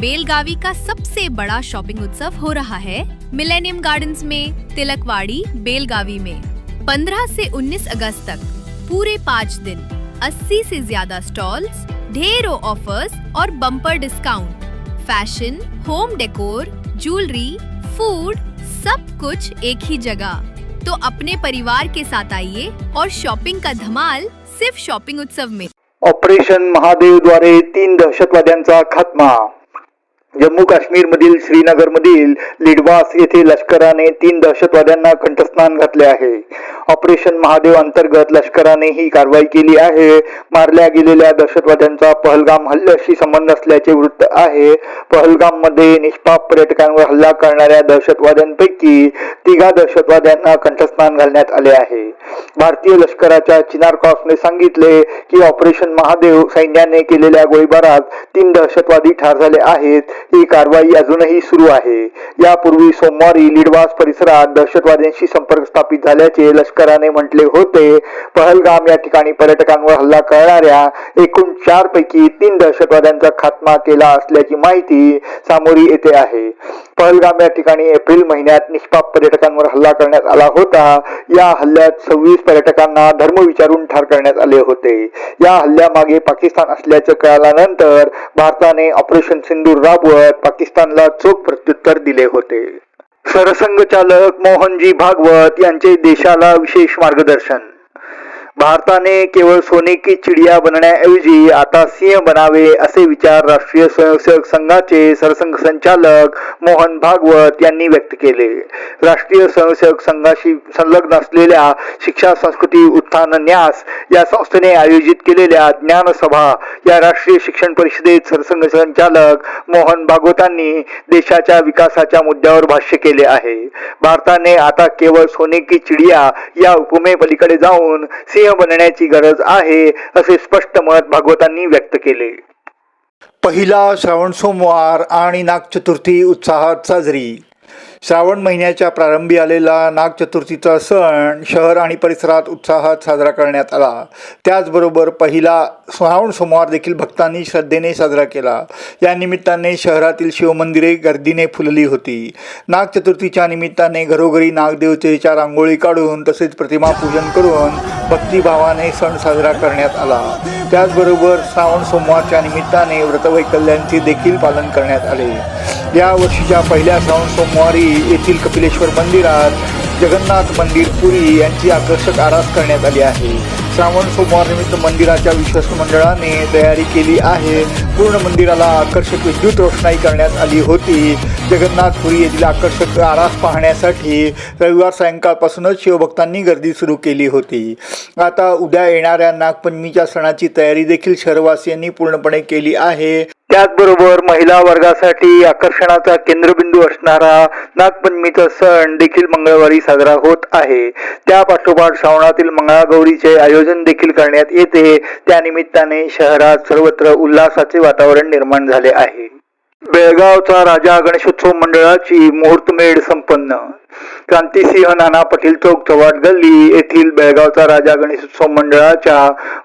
बेलगावी का सबसे बड़ा शॉपिंग उत्सव हो रहा है मिलेनियम गार्डन्स में, तिलकवाड़ी, बेलगावी में। 15 से 19 अगस्त तक, पूरे पाँच दिन 80 से ज़्यादा स्टॉल्स, ढेरों ऑफर्स और bumper discount. Fashion, home decor, jewellery, food, सब कुछ एक ही जगह। तो अपने परिवार के साथ आइए और शॉपिंग का धमाल सिर्फ़ शॉपिंग उत्सव में। ऑपरेशन महादेव द्वारे तीन दहशतवाद्यांचा खात्मा। जम्मू काश्मीर मधील श्रीनगर मधील लिडवास येथे लष्कराने तीन दहशतवाद्यांना कंठस्नान घातले आहे. ऑपरेशन महादेव अंतर्गत लष्कराने ही कारवाई केली आहे. मारल्या गेलेल्या दहशतवाद्यांचा पहलगाम हल्ल्याशी संबंध असल्याचे वृत्त आहे. पहलगाममध्ये निष्पाप पर्यटकांवर हल्ला करणाऱ्या दहशतवाद्यांपैकी तिघा दहशतवाद्यांना कंठस्नान घालण्यात आले आहे. भारतीय लष्कराच्या चिनार कॉर्प्सने सांगितले की ऑपरेशन महादेव सैन्याने केलेल्या गोळीबारात तीन दहशतवादी ठार झाले आहेत. ही कारवाई अजूनही सुरू आहे. यापूर्वी सोमवारी लिडवास परिसरात दहशतवाद्यांशी संपर्क स्थापित झाल्याचे लष्कर लष्कराने म्हटले होते पहलगाम या ठिकाणी पर्यटकांवर हल्ला करणाऱ्या एकूण चार पैकी तीन दहशतवाद्यांचा खात्मा केला असल्याची माहिती सामोरी येते आहे. पहलगाम या ठिकाणी एप्रिल महिन्यात निष्पाप पर्यटकांवर हल्ला करण्यात आला होता. या हल्ल्यात सव्वीस पर्यटकांना धर्म विचारून ठार करण्यात आले होते. या हल्ल्यामागे पाकिस्तान असल्याचं कळाल्यानंतर भारताने ऑपरेशन सिंदूर राबवत पाकिस्तानला चोख प्रत्युत्तर दिले होते. सरसंघचालक मोहनजी भागवत यांचे देशाला विशेष मार्गदर्शन. भारताने केवळ सोने की चिडिया बनण्याऐवजी आता सिंह बनावे असे विचार राष्ट्रीय स्वयंसेवक संघाचे सरसंघ संचालक मोहन भागवत यांनी व्यक्त केले. राष्ट्रीय स्वयंसेवक संघाशी संलग्न असलेल्या शिक्षा संस्कृती उत्थान न्यास या संस्थेने आयोजित केलेल्या ज्ञानसभा या राष्ट्रीय शिक्षण परिषदेत सरसंघ संचालक मोहन भागवतांनी देशाच्या विकासाच्या मुद्द्यावर भाष्य केले आहे. भारताने आता केवळ सोने की चिडिया या उपमेपलीकडे जाऊन सिंह बनण्याची गरज आहे असे स्पष्ट मत भागवतांनी व्यक्त केले. पहिला श्रावण सोमवार आणि नागचतुर्थी उत्साहात साजरी. श्रावण महिन्याच्या प्रारंभी आलेला नागचतुर्थीचा सण शहर आणि परिसरात उत्साहात साजरा करण्यात आला. त्याचबरोबर पहिला श्रावण सोमवार देखील भक्तांनी श्रद्धेने साजरा केला. या निमित्ताने शहरातील शिवमंदिरे गर्दीने फुलली होती. नागचतुर्थीच्या निमित्ताने घरोघरी नागदेवतेच्या रांगोळी काढून तसेच प्रतिमा पूजन करून भक्तिभावाने सण साजरा करण्यात आला. त्याचबरोबर श्रावण सोमवारच्या निमित्ताने व्रतवैकल्यांचे देखील पालन करण्यात आले. या वर्षीच्या पहिल्या श्रावण सोमवारी येथील कपिलेश्वर मंदिरात जगन्नाथ मंदिर पुरी यांची आकर्षक आरास करण्यात आली आहे. श्रावण सोमवारनिमित्त मंदिराच्या विश्वस्त मंडळाने तयारी केली आहे. पूर्ण मंदिराला आकर्षक विद्युत रोषणाई करण्यात आली होती. जगन्नाथपुरी येथील आकर्षक आरास पाहण्यासाठी रविवार सायंकाळपासूनच शिवभक्तांनी गर्दी सुरू केली होती. आता उद्या येणाऱ्या नागपंचमीच्या सणाची तयारी देखील शहरवासियांनी पूर्णपणे केली आहे. त्याचबरोबर महिला वर्गासाठी आकर्षणाचा केंद्रबिंदू असणारा नागपंचमीचा सण देखील मंगळवारी साजरा होत आहे. त्या पाठोपाठ श्रावणातील मंगळागौरीचे आयोजन देखील करण्यात येते. त्यानिमित्ताने शहरात सर्वत्र उल्हासाचे वातावरण निर्माण झाले आहे. बेळगावचा राजा गणेशोत्सव मंडळाची मुहूर्तमेढ संपन्न. क्रांतिसिंह नाना पाटील चौक चव्हाट गल्ली येथील बेळगावचा राजा गणेशोत्सव मंडळाच्या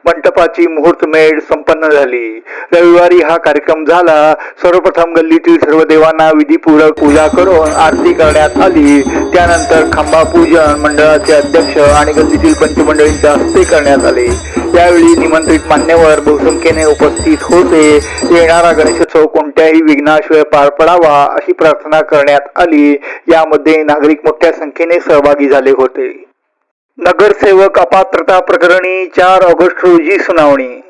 मंडपाची मुहूर्तमेढ संपन्न झाली. रविवारी हा कार्यक्रम झाला. सर्वप्रथम गल्लीतील सर्व देवांना विधीपूर्वक पूजा करून आरती करण्यात आली. त्यानंतर खांबा पूजन मंडळाचे अध्यक्ष आणि गल्लीतील पंचमंडळींच्या हस्ते करण्यात आले. त्यावेळी निमंत्रित मान्यवर बहुसंख्येने उपस्थित होते येणारा गणेशोत्सव कोणत्याही विघ्नाशिवाय पार पडावा अशी प्रार्थना करण्यात आली. यामध्ये नागरिक मोठ्या संख्येने सहभागी झाले होते. नगरसेवक अपात्रता प्रकरणी चार ऑगस्ट रोजी सुनावणी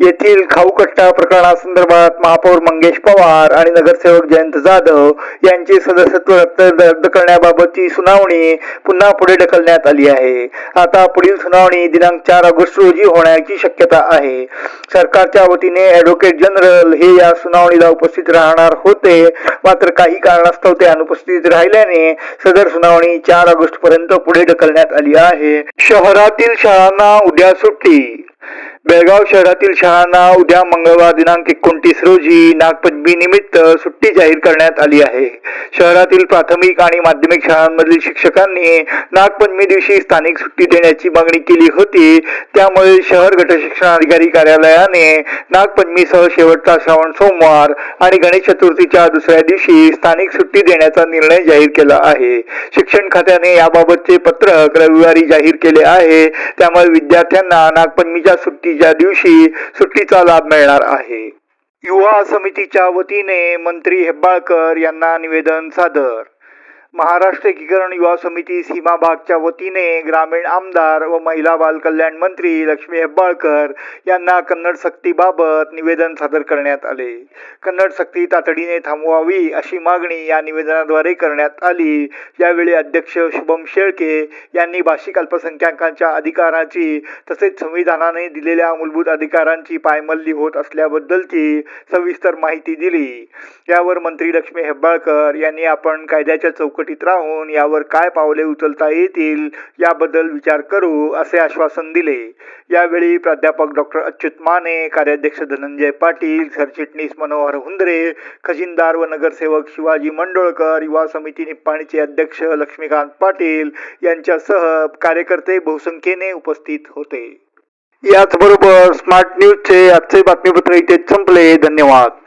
येथील खाऊकट्टा प्रकरणासंदर्भात महापौर मंगेश पवार आणि नगरसेवक जयंत जाधव यांचे सदस्यत्व रद्द रद्द करण्याबाबतची सुनावणी पुन्हा पुढे ढकलण्यात आली आहे. आता पुढील सुनावणी दिनांक चार ऑगस्ट रोजी होण्याची शक्यता आहे. सरकारच्या वतीने ऍडव्होकेट जनरल हे या सुनावणीला उपस्थित राहणार होते. मात्र काही कारणास्तव ते अनुपस्थित राहिल्याने सदर सुनावणी चार ऑगस्ट पर्यंत पुढे ढकलण्यात आली आहे. शहरातील शाळांना उद्या सुट्टी. बेळगाव शहरातील शाळांना उद्या मंगळवार दिनांक एकोणतीस रोजी नागपंचमी निमित्त सुट्टी जाहीर करण्यात आली आहे. शहरातील प्राथमिक आणि माध्यमिक शाळांमधील शिक्षकांनी नागपंचमी दिवशी स्थानिक सुट्टी देण्याची मागणी केली होती. त्यामुळे शहर गट शिक्षणाधिकारी कार्यालयाने नागपंचमीसह शेवटचा श्रावण सोमवार आणि गणेश चतुर्थीच्या दुसऱ्या दिवशी स्थानिक सुट्टी देण्याचा निर्णय जाहीर केला आहे. शिक्षण खात्याने याबाबतचे पत्रक रविवारी जाहीर केले आहे. त्यामुळे विद्यार्थ्यांना नागपंचमीच्या सुट्टी ज्या दिवशी सुट्टीचा लाभ मिळणार आहे. युवा समितीच्या वतीने मंत्री हेब्बाळकर यांना निवेदन सादर. महाराष्ट्र एकीकरण युवा समिती सीमाभागच्या वतीने ग्रामीण आमदार व महिला बाल कल्याण मंत्री लक्ष्मी हेब्बाळकर यांना कन्नड सक्तीबाबत निवेदन सादर करण्यात आले. कन्नड सक्ती तातडीने थांबवावी अशी मागणी या निवेदनाद्वारे करण्यात आली. यावेळी अध्यक्ष शुभम शेळके यांनी भाषिक अल्पसंख्याकांच्या अधिकाराची तसेच संविधानाने दिलेल्या मूलभूत अधिकारांची पायमल्ली होत असल्याबद्दलची सविस्तर माहिती दिली. यावर मंत्री लक्ष्मी हेब्बाळकर यांनी आपण कायद्याच्या चौकटीत राहून यावर काय पावले उचलता येतील याबद्दल विचार करू असे आश्वासन दिले. यावेळी प्राध्यापक डॉक्टर अच्युत माने कार्याध्यक्ष धनंजय पाटील सरचिटणीस मनोहर हुंदरे खजिनदार व नगरसेवक शिवाजी मंडोळकर युवा समिती निप्पाणीचे अध्यक्ष लक्ष्मीकांत पाटील यांच्यासह कार्यकर्ते बहुसंख्येने उपस्थित होते. याचबरोबर स्मार्ट न्यूजचे आजचे बातमीपत्र इथे संपले. धन्यवाद.